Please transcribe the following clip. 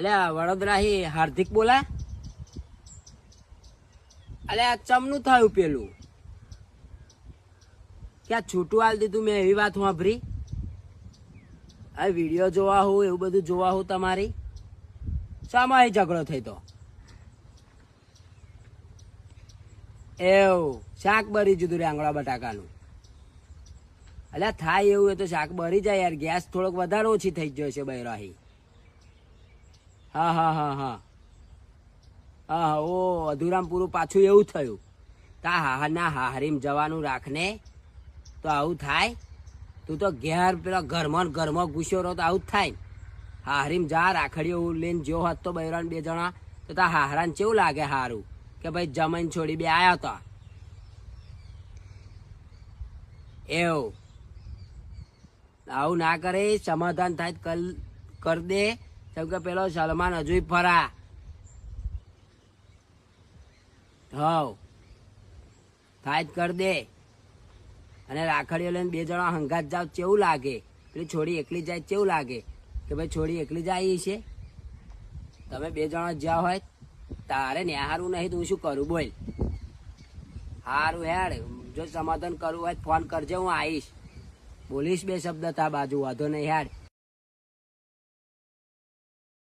અલ્યા વડોદરા હી હાર્દિક બોલા. અલ્યા, ચમનું થયું પેલું. ક્યાં છૂટું આલ દીધું મેં એવી વાત સાંભળી આ વીડિયો જોવા હું એવું બધું જોવા હું તમારી. શામાં એ ઝઘડો થઈ તો? એવું, શાક બરી જુદું રે આંગળા બટાકાનું. અલ્યા, થાય એવું એ તો શાક બરી જાય યાર, ગેસ થોડોક વધારે ઓછી થઈ ગયો છે બૈરાહી. હા હા હા હા. હા હા, ઓ, અધુરામપુરું પાછું એવું થયું. તા હાહાના ના હારીમ જવાનું રાખને તો આવું થાય. તું તો ઘેર પેલા ઘરમાં ઘરમાં ઘૂસ્યો રહો તો આવું જ થાય. હારીમ જા, રાખડીઓ લઈને જો હોત તો બૈરાન બે જણા. તો તા હાહરાને કેવું લાગે હારું? કે ભાઈ જમીન છોડી બે આવ્યા હતા એવું. આવું ના કરે, સમાધાન થાય કર કર દે. કેમ કે પેલો સલમાન હજુય ફરા હવ થાય તો કર દે અને રાખડીઓ લઈને બે જણા હંગાત જાવ કેવું લાગે પેલી છોડી એકલી જાય કેવું લાગે કે ભાઈ છોડી એકલી જાય છે તમે બે જણા જ્યાં હોય તારે ને હારું નહીં તું શું કરું બોલ હારું હેડ જો સમાધાન કરવું હોય ફોન કરજે હું આવીશ બોલીશ બે શબ્દ તા બાજુ વાંધો નહીં હેડ